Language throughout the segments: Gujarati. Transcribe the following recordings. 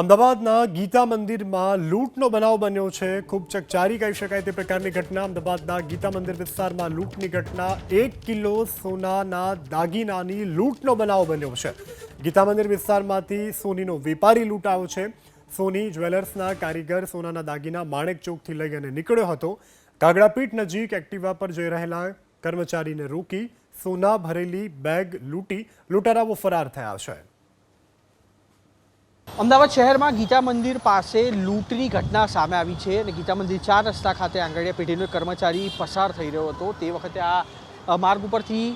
અમદાવાદના ગીતા મંદિરમાં લૂંટનો બનાવ બન્યો છે. ખૂબ ચકચારી કહી શકાય તે પ્રકારની ઘટના. અમદાવાદના ગીતા મંદિર વિસ્તારમાં લૂંટની ઘટના. એક કિલો સોનાના દાગીનાની લૂંટનો બનાવ બન્યો છે. ગીતા મંદિર વિસ્તારમાંથી સોનીનો વેપારી લૂંટાયો છે. સોની જ્વેલર્સના કારીગર સોનાના દાગીના માણેક ચોકથી લઈ અને નીકળ્યો હતો. કાગડાપીઠ નજીક એક્ટિવા પર જઈ રહેલા કર્મચારીને રોકી સોના ભરેલી બેગ લૂંટી, લૂંટારાઓ ફરાર થયા છે. અમદાવાદ શહેરમાં ગીતા મંદિર પાસે લૂંટની ઘટના સામે આવી છે અને ગીતા મંદિર ચાર રસ્તા ખાતે આંગળીયા પેઢીનો કર્મચારી પસાર થઈ રહ્યો હતો. તે વખતે આ માર્ગ ઉપરથી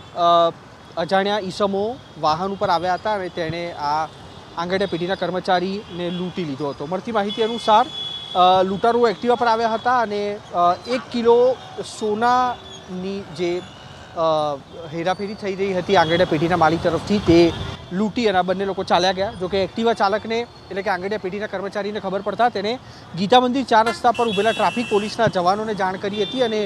અજાણ્યા ઈસમો વાહન ઉપર આવ્યા હતા અને તેણે આ આંગળીયા પેઢીના કર્મચારીને લૂંટી લીધો હતો. મળતી માહિતી અનુસાર લૂંટારો એક્ટિવા પર આવ્યા હતા અને એક કિલો સોનાની જે હેરાફેરી થઈ રહી હતી આંગળીયા પેઢીના માલિક તરફથી તે લૂંટી અને આ બંને લોકો ચાલ્યા ગયા. જોકે એક્ટિવા ચાલકને એટલે કે આંગળીયા પેઢીના કર્મચારીને ખબર પડતા તેને ગીતા મંદિર ચાર રસ્તા પર ઉભેલા ટ્રાફિક પોલીસના જવાનોને જાણ કરી હતી અને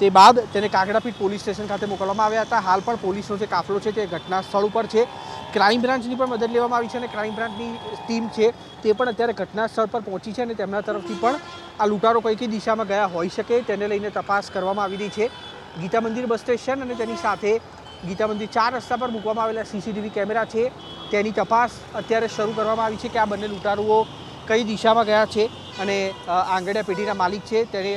તે બાદ તેને કાગડાપીઠ પોલીસ સ્ટેશન ખાતે મોકલવામાં આવ્યા હતા. હાલ પણ પોલીસનો જે કાફલો છે તે ઘટના સ્થળ ઉપર છે. ક્રાઇમ બ્રાન્ચની પણ મદદ લેવામાં આવી છે અને ક્રાઇમ બ્રાન્ચની ટીમ છે તે પણ અત્યારે ઘટના સ્થળ પર પહોંચી છે અને તેમના તરફથી પણ આ લૂંટારો કઈ કઈ દિશામાં ગયા હોઈ શકે તેને લઈને તપાસ કરવામાં આવી રહી છે. ગીતા મંદિર બસ સ્ટેશન અને તેની સાથે ગીતા મંદિર ચાર રસ્તા પર મૂકવામાં આવેલા સીસીટીવી કેમેરા છે. તેની તપાસ અત્યારે શરૂ કરવામાં આવી છે કે આ બંને લૂંટારુઓ કઈ દિશામાં ગયા છે અને આંગડિયા પેઢીના માલિક છે. તેને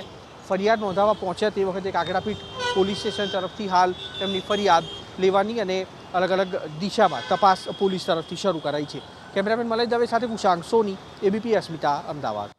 ફરિયાદ નોંધાવવા પહોંચ્યા તે વખતે કાગડાપીઠ પોલીસ સ્ટેશન તરફથી હાલ તેમની ફરિયાદ લેવાની અને અલગ અલગ દિશામાં તપાસ પોલીસ તરફથી શરૂ કરાઈ છે. કેમેરામેન મલય દવે સાથે કુશાંક સોની, એબીપી અસ્મિતા, અમદાવાદ.